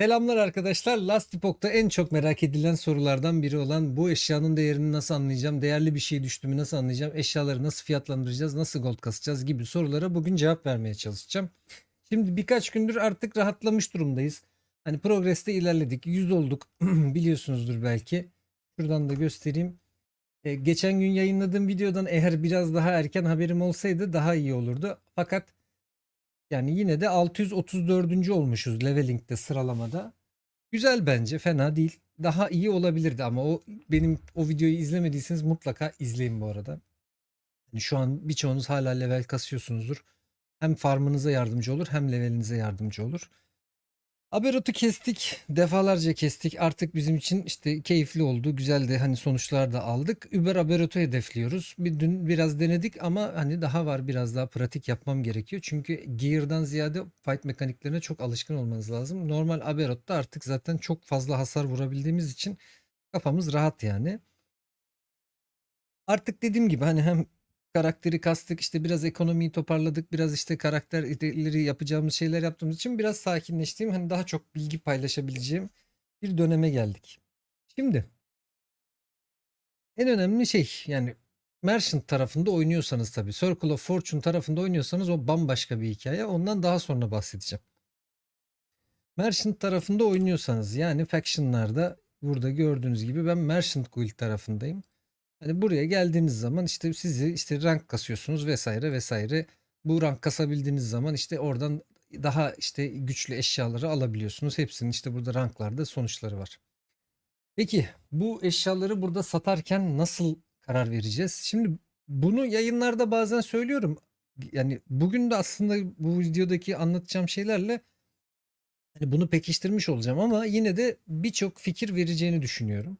Selamlar arkadaşlar. Last Epoch'ta en çok merak edilen sorulardan biri olan bu eşyanın değerini nasıl anlayacağım, değerli bir şey düştü mü nasıl anlayacağım, eşyaları nasıl fiyatlandıracağız, nasıl gold kasacağız gibi sorulara bugün cevap vermeye çalışacağım. Şimdi birkaç gündür artık rahatlamış durumdayız. Hani progreste ilerledik, 100 olduk biliyorsunuzdur belki. Şuradan da göstereyim. E, geçen gün yayınladığım videodan eğer biraz daha erken haberim olsaydı daha iyi olurdu. Fakat yani yine de 634. olmuşuz leveling'de sıralamada. Güzel bence fena değil. Daha iyi olabilirdi ama o benim o videoyu izlemediyseniz mutlaka izleyin bu arada. Yani şu an birçoğunuz hala level kasıyorsunuzdur. Hem farmınıza yardımcı olur hem levelinize yardımcı olur. Aberot'u kestik. Defalarca kestik. Artık bizim için işte keyifli oldu. Güzel de hani sonuçlar da aldık. Uber Aberot'u hedefliyoruz. Bir dün biraz denedik ama hani daha var biraz daha pratik yapmam gerekiyor. Çünkü Gear'dan ziyade fight mekaniklerine çok alışkın olmanız lazım. Normal Aberot'ta artık zaten çok fazla hasar vurabildiğimiz için kafamız rahat yani. Artık dediğim gibi hani hem karakteri kastık işte biraz ekonomiyi toparladık biraz işte karakterleri yapacağımız şeyler yaptığımız için biraz sakinleştiğim hani daha çok bilgi paylaşabileceğim bir döneme geldik. Şimdi en önemli şey yani Merchant tarafında oynuyorsanız tabii Circle of Fortune tarafında oynuyorsanız o bambaşka bir hikaye ondan daha sonra bahsedeceğim. Merchant tarafında oynuyorsanız yani factionlarda burada gördüğünüz gibi ben Merchant Guild tarafındayım. Hani buraya geldiğiniz zaman işte sizi işte rank kasıyorsunuz vesaire vesaire. Bu rank kasabildiğiniz zaman işte oradan daha işte güçlü eşyaları alabiliyorsunuz. Hepsinin işte burada ranklarda sonuçları var. Peki bu eşyaları burada satarken nasıl karar vereceğiz? Şimdi bunu yayınlarda bazen söylüyorum. Yani bugün de aslında bu videodaki anlatacağım şeylerle hani bunu pekiştirmiş olacağım ama yine de birçok fikir vereceğini düşünüyorum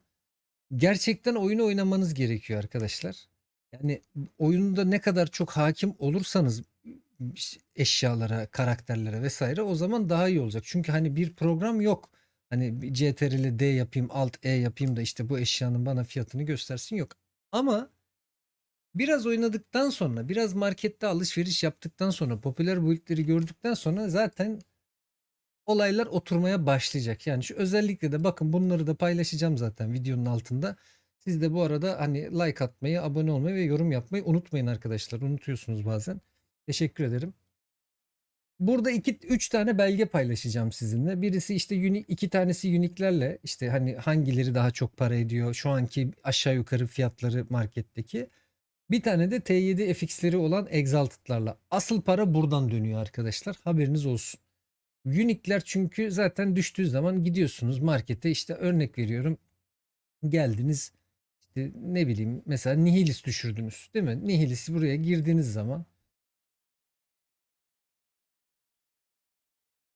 gerçekten oyunu oynamanız gerekiyor arkadaşlar. Yani oyunda ne kadar çok hakim olursanız eşyalara, karakterlere vesaire o zaman daha iyi olacak. Çünkü hani bir program yok. Hani CTRL D yapayım, Alt E yapayım da işte bu eşyanın bana fiyatını göstersin yok. Ama biraz oynadıktan sonra, biraz markette alışveriş yaptıktan sonra, popüler build'leri gördükten sonra zaten olaylar oturmaya başlayacak. Yani şu özellikle de bakın bunları da paylaşacağım zaten videonun altında. Siz de bu arada hani like atmayı, abone olmayı ve yorum yapmayı unutmayın arkadaşlar. Unutuyorsunuz bazen. Teşekkür ederim. Burada iki, üç tane belge paylaşacağım sizinle. Birisi işte uni, iki tanesi uniklerle işte hani hangileri daha çok para ediyor. Şu anki aşağı yukarı fiyatları marketteki. Bir tane de T7 FX'leri olan Exalted'larla. Asıl para buradan dönüyor arkadaşlar. Haberiniz olsun. Unique'ler çünkü zaten düştüğü zaman gidiyorsunuz markete işte örnek veriyorum geldiniz işte ne bileyim mesela Nihilis düşürdünüz değil mi? Nihilis buraya girdiğiniz zaman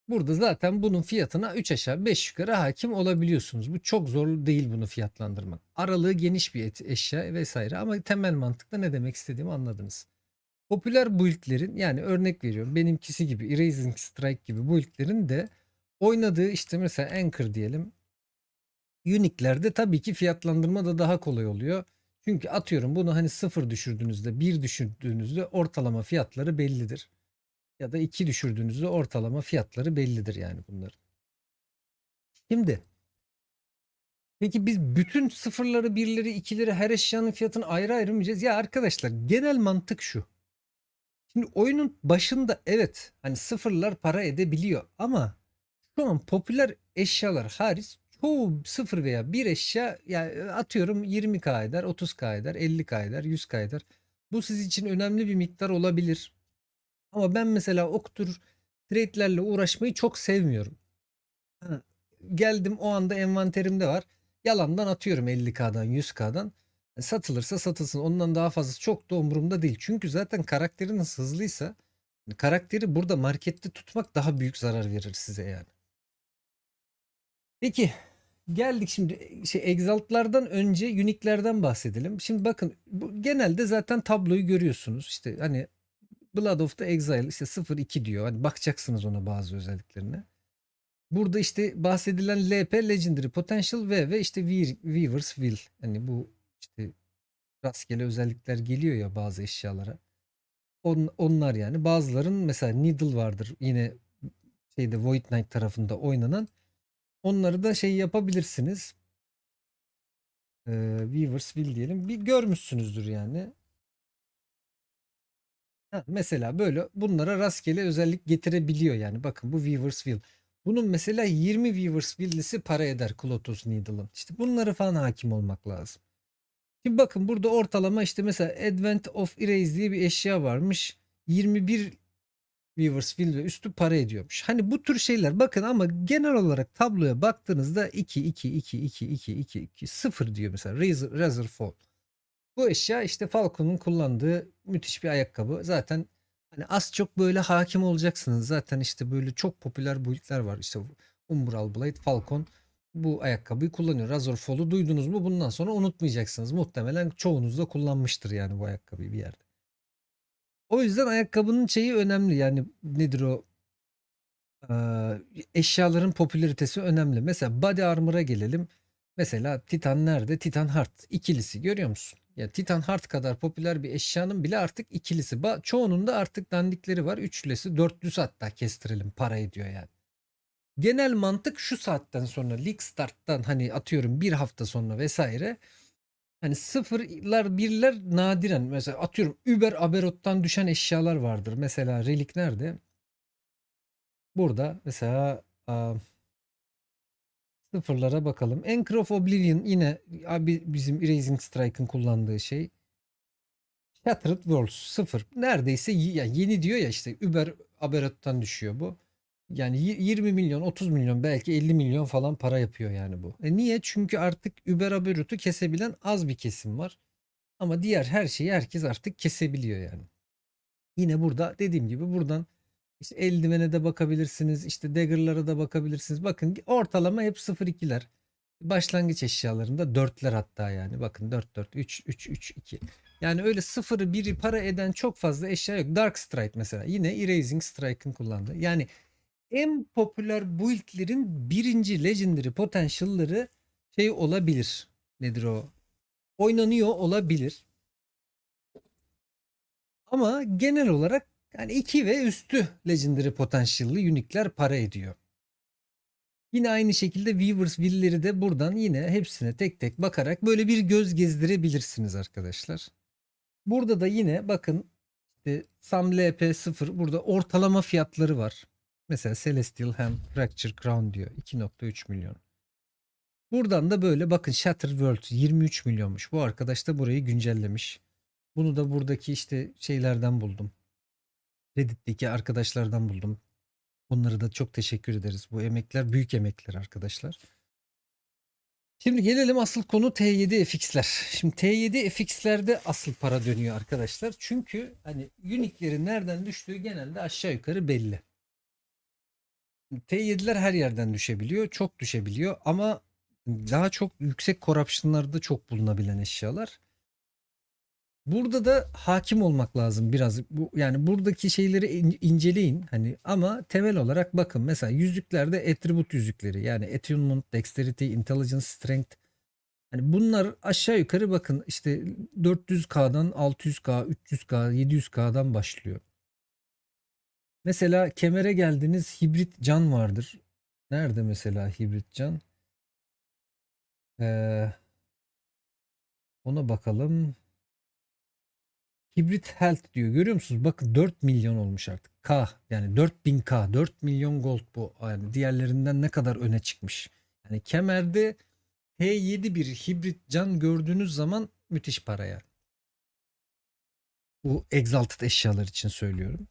burada zaten bunun fiyatına 3 aşağı 5 yukarı hakim olabiliyorsunuz. Bu çok zor değil bunu fiyatlandırmak. Aralığı geniş bir eşya vesaire ama temel mantıkta ne demek istediğimi anladınız. Popüler build'lerin yani örnek veriyorum benimkisi gibi Erasing Strike gibi build'lerin de oynadığı işte mesela Anchor diyelim. Unique'lerde tabii ki fiyatlandırma da daha kolay oluyor. Çünkü atıyorum bunu hani sıfır düşürdüğünüzde bir düşürdüğünüzde ortalama fiyatları bellidir. Ya da iki düşürdüğünüzde ortalama fiyatları bellidir yani bunların. Şimdi Peki biz bütün sıfırları, birleri, ikileri her eşyanın fiyatını ayrı ayrı mı yiyeceğiz? Ya arkadaşlar genel mantık şu. Şimdi oyunun başında evet hani sıfırlar para edebiliyor ama şu an popüler eşyalar hariç çoğu sıfır veya bir eşya yani atıyorum 20k eder, 30k eder, 50k eder, 100k eder. Bu siz için önemli bir miktar olabilir. Ama ben mesela oktur trade'lerle uğraşmayı çok sevmiyorum. Geldim o anda envanterimde var. Yalandan atıyorum 50k'dan 100k'dan. Satılırsa satılsın. Ondan daha fazlası çok da umurumda değil. Çünkü zaten karakteriniz hızlıysa karakteri burada markette tutmak daha büyük zarar verir size yani. Peki geldik şimdi şey Exalt'lardan önce Unique'lerden bahsedelim. Şimdi bakın bu, genelde zaten tabloyu görüyorsunuz. İşte hani Blood of the Exile işte 0-2 diyor. Hani bakacaksınız ona bazı özelliklerine. Burada işte bahsedilen LP Legendary Potential ve ve işte Weaver's Will. Hani bu işte rastgele özellikler geliyor ya bazı eşyalara. On, onlar yani. Bazıların mesela Needle vardır. Yine şeyde Void Knight tarafında oynanan. Onları da şey yapabilirsiniz. Ee, Weavers Will diyelim. Bir görmüşsünüzdür yani. Ha, mesela böyle bunlara rastgele özellik getirebiliyor yani. Bakın bu Weavers Will. Bunun mesela 20 Weavers Will'lisi para eder Clotus Needle'ın. İşte bunları falan hakim olmak lazım. Şimdi bakın burada ortalama işte mesela Advent of Erase diye bir eşya varmış. 21 Weavers Will ve üstü para ediyormuş. Hani bu tür şeyler bakın ama genel olarak tabloya baktığınızda 2 2 2 2 2 2 2 0 diyor mesela Razor, Razor Fall. Bu eşya işte Falcon'un kullandığı müthiş bir ayakkabı. Zaten hani az çok böyle hakim olacaksınız. Zaten işte böyle çok popüler build'ler var. İşte Umbral Blade, Falcon bu ayakkabıyı kullanıyor. Razor Fall'u duydunuz mu bundan sonra unutmayacaksınız. Muhtemelen çoğunuz da kullanmıştır yani bu ayakkabıyı bir yerde. O yüzden ayakkabının şeyi önemli. Yani nedir o? Ee, eşyaların popülaritesi önemli. Mesela body armor'a gelelim. Mesela Titan nerede? Titan Heart ikilisi görüyor musun? Ya Titan Heart kadar popüler bir eşyanın bile artık ikilisi. Ba- Çoğunun da artık dandikleri var. Üçlüsü, dörtlüsü hatta kestirelim para ediyor yani. Genel mantık şu saatten sonra League Start'tan hani atıyorum bir hafta sonra vesaire Hani sıfırlar birler nadiren mesela atıyorum Uber Aberot'tan düşen eşyalar vardır. Mesela relik nerede? Burada mesela aa, sıfırlara bakalım. Anchor of Oblivion yine abi bizim Erasing Strike'ın kullandığı şey. Shattered Worlds sıfır. Neredeyse ya yeni diyor ya işte Uber Aberot'tan düşüyor bu. Yani y- 20 milyon, 30 milyon belki 50 milyon falan para yapıyor yani bu. E niye? Çünkü artık Uber Aberot'u kesebilen az bir kesim var. Ama diğer her şeyi herkes artık kesebiliyor yani. Yine burada dediğim gibi buradan işte eldivene de bakabilirsiniz. işte dagger'lara da bakabilirsiniz. Bakın ortalama hep 0-2'ler. Başlangıç eşyalarında 4'ler hatta yani. Bakın 4 4 3 3 3 2. Yani öyle 0'ı 1'i para eden çok fazla eşya yok. Dark Strike mesela. Yine Erasing Strike'ın kullandığı. Yani en popüler build'lerin birinci legendary potential'ları şey olabilir. Nedir o? Oynanıyor olabilir. Ama genel olarak yani 2 ve üstü legendary potential'lı unique'ler para ediyor. Yine aynı şekilde Weavers Will'leri de buradan yine hepsine tek tek bakarak böyle bir göz gezdirebilirsiniz arkadaşlar. Burada da yine bakın işte Sam LP0 burada ortalama fiyatları var. Mesela Celestial Hem Fracture Crown diyor 2.3 milyon. Buradan da böyle bakın Shatter World 23 milyonmuş. Bu arkadaş da burayı güncellemiş. Bunu da buradaki işte şeylerden buldum. Reddit'teki arkadaşlardan buldum. Onlara da çok teşekkür ederiz. Bu emekler büyük emekler arkadaşlar. Şimdi gelelim asıl konu T7 FX'ler. Şimdi T7 FX'lerde asıl para dönüyor arkadaşlar. Çünkü hani unique'lerin nereden düştüğü genelde aşağı yukarı belli. T7'ler her yerden düşebiliyor. Çok düşebiliyor ama daha çok yüksek corruption'larda çok bulunabilen eşyalar. Burada da hakim olmak lazım biraz. Bu yani buradaki şeyleri in- inceleyin hani ama temel olarak bakın mesela yüzüklerde attribute yüzükleri yani attunement, dexterity, intelligence, strength hani bunlar aşağı yukarı bakın işte 400K'dan 600K, 300K, 700K'dan başlıyor. Mesela kemere geldiniz hibrit can vardır. Nerede mesela hibrit can? Ee, ona bakalım. Hibrit Health diyor. Görüyor musunuz? Bakın 4 milyon olmuş artık. K yani 4000K 4 milyon gold bu. Yani diğerlerinden ne kadar öne çıkmış. Yani kemerde T7 bir hibrit can gördüğünüz zaman müthiş para yani. Bu exalted eşyalar için söylüyorum.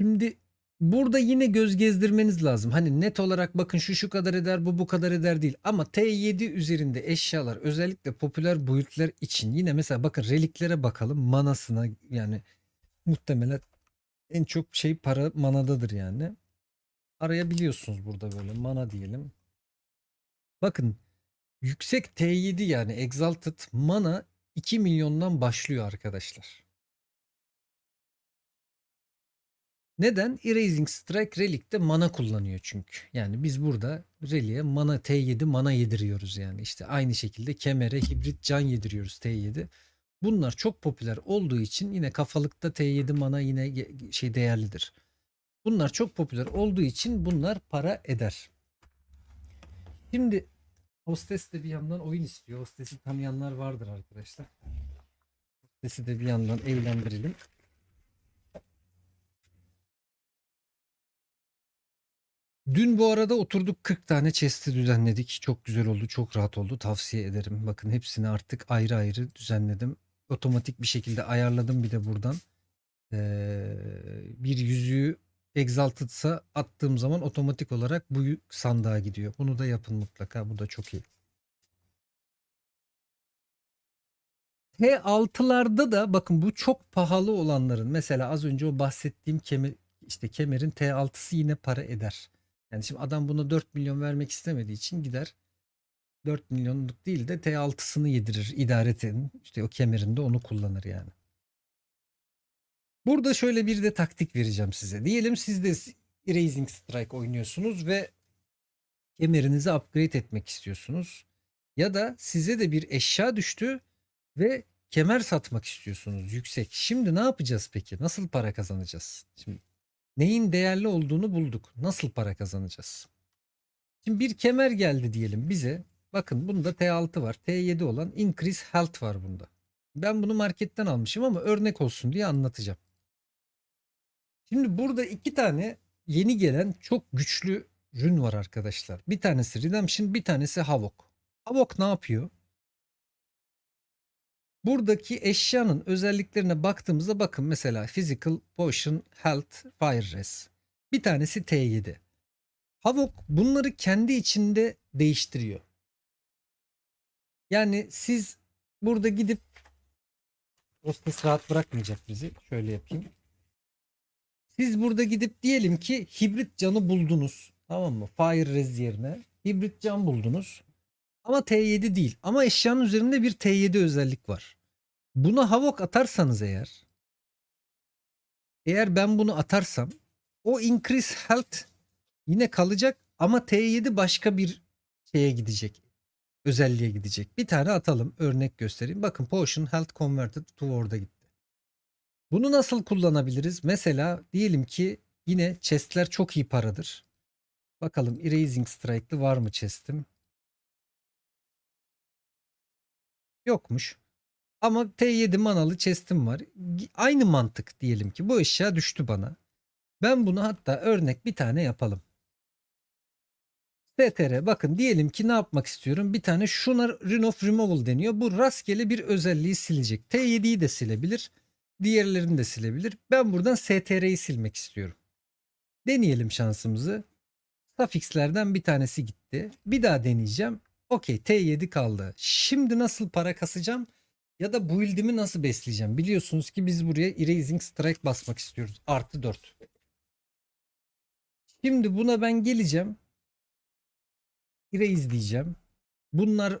Şimdi burada yine göz gezdirmeniz lazım. Hani net olarak bakın şu şu kadar eder bu bu kadar eder değil. Ama T7 üzerinde eşyalar özellikle popüler build'ler için yine mesela bakın reliklere bakalım manasına yani muhtemelen en çok şey para manadadır yani. Arayabiliyorsunuz burada böyle mana diyelim. Bakın yüksek T7 yani Exalted mana 2 milyondan başlıyor arkadaşlar. Neden? Erasing Strike Relic'te mana kullanıyor çünkü. Yani biz burada Relic'e mana T7 mana yediriyoruz yani. İşte aynı şekilde kemere hibrit can yediriyoruz T7. Bunlar çok popüler olduğu için yine kafalıkta T7 mana yine şey değerlidir. Bunlar çok popüler olduğu için bunlar para eder. Şimdi hostes de bir yandan oyun istiyor. Hostesi tanıyanlar vardır arkadaşlar. Hostesi de bir yandan eğlendirelim. Dün bu arada oturduk 40 tane chest'i düzenledik. Çok güzel oldu, çok rahat oldu. Tavsiye ederim. Bakın hepsini artık ayrı ayrı düzenledim. Otomatik bir şekilde ayarladım bir de buradan. Ee, bir yüzüğü Exalted'sa attığım zaman otomatik olarak bu sandığa gidiyor. Bunu da yapın mutlaka. Bu da çok iyi. T6'larda da bakın bu çok pahalı olanların mesela az önce o bahsettiğim kemer işte kemerin T6'sı yine para eder. Yani şimdi adam buna 4 milyon vermek istemediği için gider 4 milyonluk değil de T6'sını yedirir idaretin işte o kemerinde onu kullanır yani. Burada şöyle bir de taktik vereceğim size. Diyelim siz de Erasing Strike oynuyorsunuz ve kemerinizi upgrade etmek istiyorsunuz. Ya da size de bir eşya düştü ve kemer satmak istiyorsunuz yüksek. Şimdi ne yapacağız peki? Nasıl para kazanacağız? Şimdi neyin değerli olduğunu bulduk. Nasıl para kazanacağız? Şimdi bir kemer geldi diyelim bize. Bakın bunda T6 var. T7 olan Increase Health var bunda. Ben bunu marketten almışım ama örnek olsun diye anlatacağım. Şimdi burada iki tane yeni gelen çok güçlü rün var arkadaşlar. Bir tanesi Redemption, bir tanesi Havok. Havok ne yapıyor? Buradaki eşyanın özelliklerine baktığımızda bakın mesela Physical, Potion, Health, Fire Res. Bir tanesi T7. Havok bunları kendi içinde değiştiriyor. Yani siz burada gidip Hostes rahat bırakmayacak bizi. Şöyle yapayım. Siz burada gidip diyelim ki hibrit canı buldunuz. Tamam mı? Fire Res yerine hibrit can buldunuz. Ama T7 değil. Ama eşyanın üzerinde bir T7 özellik var. Buna Havok atarsanız eğer eğer ben bunu atarsam o increase health yine kalacak ama T7 başka bir şeye gidecek. Özelliğe gidecek. Bir tane atalım. Örnek göstereyim. Bakın Potion Health Converted to Ward'a gitti. Bunu nasıl kullanabiliriz? Mesela diyelim ki yine chestler çok iyi paradır. Bakalım Erasing Strike'lı var mı chest'im? Yokmuş. Ama T7 manalı chest'im var. Aynı mantık diyelim ki bu eşya düştü bana. Ben bunu hatta örnek bir tane yapalım. STR bakın diyelim ki ne yapmak istiyorum? Bir tane şuna Rune of Removal deniyor. Bu rastgele bir özelliği silecek. T7'yi de silebilir. Diğerlerini de silebilir. Ben buradan STR'yi silmek istiyorum. Deneyelim şansımızı. Suffix'lerden bir tanesi gitti. Bir daha deneyeceğim. Okey T7 kaldı. Şimdi nasıl para kasacağım? Ya da build'imi nasıl besleyeceğim? Biliyorsunuz ki biz buraya Erasing Strike basmak istiyoruz. Artı 4. Şimdi buna ben geleceğim. Erase diyeceğim. Bunlar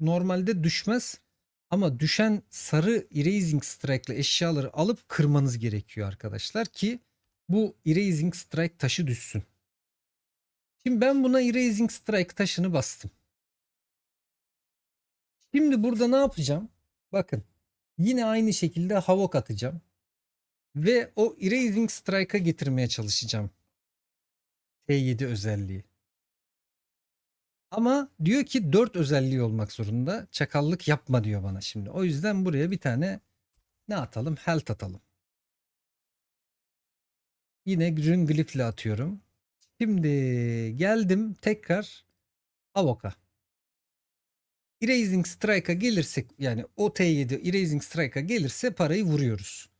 normalde düşmez. Ama düşen sarı Erasing Strike'lı eşyaları alıp kırmanız gerekiyor arkadaşlar ki bu Erasing Strike taşı düşsün. Şimdi ben buna Erasing Strike taşını bastım. Şimdi burada ne yapacağım? Bakın yine aynı şekilde havok atacağım. Ve o Erasing Strike'a getirmeye çalışacağım. T7 özelliği. Ama diyor ki 4 özelliği olmak zorunda. Çakallık yapma diyor bana şimdi. O yüzden buraya bir tane ne atalım? Health atalım. Yine Green Glyph ile atıyorum. Şimdi geldim tekrar Avoka. Erasing Strike'a gelirsek yani o T7 Erasing Strike'a gelirse parayı vuruyoruz.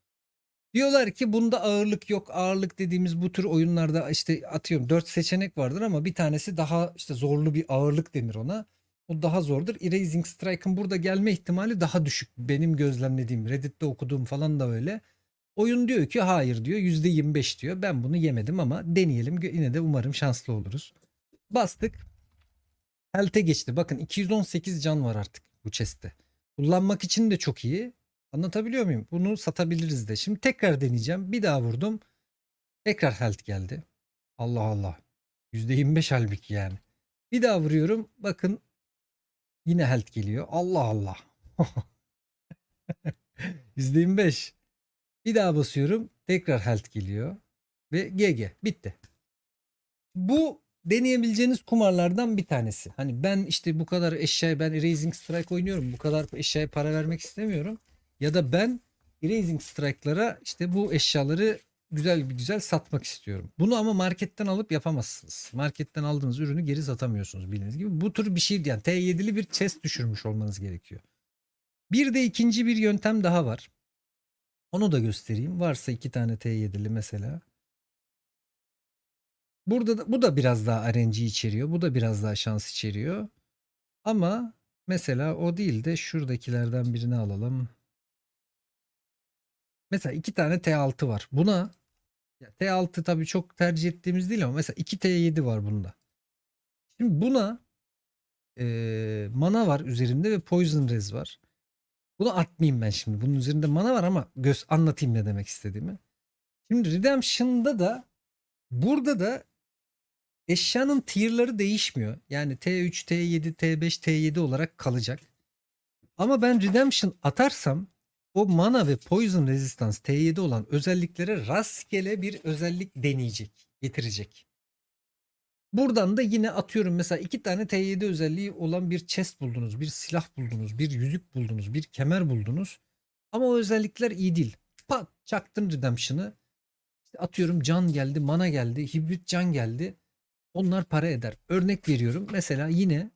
Diyorlar ki bunda ağırlık yok. Ağırlık dediğimiz bu tür oyunlarda işte atıyorum 4 seçenek vardır ama bir tanesi daha işte zorlu bir ağırlık denir ona. O daha zordur. Erasing Strike'ın burada gelme ihtimali daha düşük. Benim gözlemlediğim, Reddit'te okuduğum falan da öyle. Oyun diyor ki hayır diyor %25 diyor. Ben bunu yemedim ama deneyelim. Yine de umarım şanslı oluruz. Bastık. Health'e geçti. Bakın 218 can var artık bu chest'te. Kullanmak için de çok iyi. Anlatabiliyor muyum? Bunu satabiliriz de. Şimdi tekrar deneyeceğim. Bir daha vurdum. Tekrar health geldi. Allah Allah. %25 halbuki yani. Bir daha vuruyorum. Bakın yine health geliyor. Allah Allah. %25. Bir daha basıyorum. Tekrar health geliyor. ve GG bitti. Bu deneyebileceğiniz kumarlardan bir tanesi. Hani ben işte bu kadar eşyaya ben Erasing Strike oynuyorum. Bu kadar eşyaya para vermek istemiyorum. Ya da ben Erasing Strike'lara işte bu eşyaları güzel bir güzel satmak istiyorum. Bunu ama marketten alıp yapamazsınız. Marketten aldığınız ürünü geri satamıyorsunuz bildiğiniz gibi. Bu tür bir şey yani T7'li bir chest düşürmüş olmanız gerekiyor. Bir de ikinci bir yöntem daha var. Onu da göstereyim. Varsa iki tane T7'li mesela. Burada da, bu da biraz daha RNG içeriyor. Bu da biraz daha şans içeriyor. Ama mesela o değil de şuradakilerden birini alalım. Mesela iki tane T6 var. Buna ya T6 tabii çok tercih ettiğimiz değil ama mesela 2 T7 var bunda. Şimdi buna eee, mana var üzerinde ve Poison Res var. Bunu atmayayım ben şimdi. Bunun üzerinde mana var ama göz anlatayım ne demek istediğimi. Şimdi Redemption'da da burada da eşyanın tier'ları değişmiyor. Yani T3, T7, T5, T7 olarak kalacak. Ama ben Redemption atarsam o mana ve poison resistance T7 olan özelliklere rastgele bir özellik deneyecek, getirecek. Buradan da yine atıyorum mesela iki tane T7 özelliği olan bir chest buldunuz, bir silah buldunuz, bir yüzük buldunuz, bir kemer buldunuz. Ama o özellikler iyi değil. Pat çaktın Redemption'ı. İşte atıyorum can geldi, mana geldi, hibrit can geldi. Onlar para eder. Örnek veriyorum. Mesela yine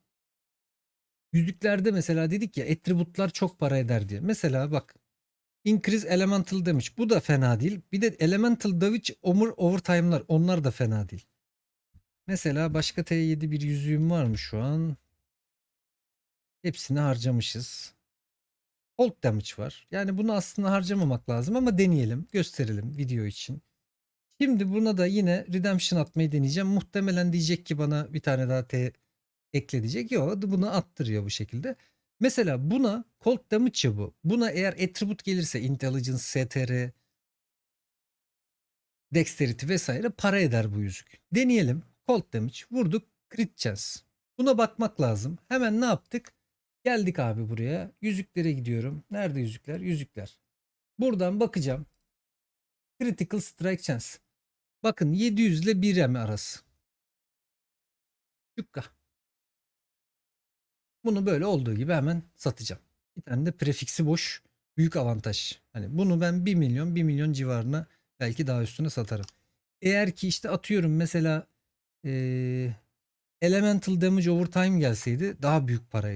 yüzüklerde mesela dedik ya attributlar çok para eder diye. Mesela bak increase elemental damage bu da fena değil. Bir de elemental damage over overtime'lar onlar da fena değil. Mesela başka T7 bir yüzüğüm var mı şu an? Hepsini harcamışız. Cold damage var. Yani bunu aslında harcamamak lazım ama deneyelim, gösterelim video için. Şimdi buna da yine redemption atmayı deneyeceğim. Muhtemelen diyecek ki bana bir tane daha T ekle diyecek. Yok bunu attırıyor bu şekilde. Mesela buna cold damage ya bu. Buna eğer attribute gelirse intelligence, str, dexterity vesaire para eder bu yüzük. Deneyelim. Cold damage vurduk. Crit chance. Buna bakmak lazım. Hemen ne yaptık? Geldik abi buraya. Yüzüklere gidiyorum. Nerede yüzükler? Yüzükler. Buradan bakacağım. Critical strike chance. Bakın 700 ile 1 M arası. Cukka. Bunu böyle olduğu gibi hemen satacağım. Bir tane de prefiksi boş. Büyük avantaj. Hani bunu ben 1 milyon 1 milyon civarına belki daha üstüne satarım. Eğer ki işte atıyorum mesela eee, Elemental Damage Overtime gelseydi daha büyük para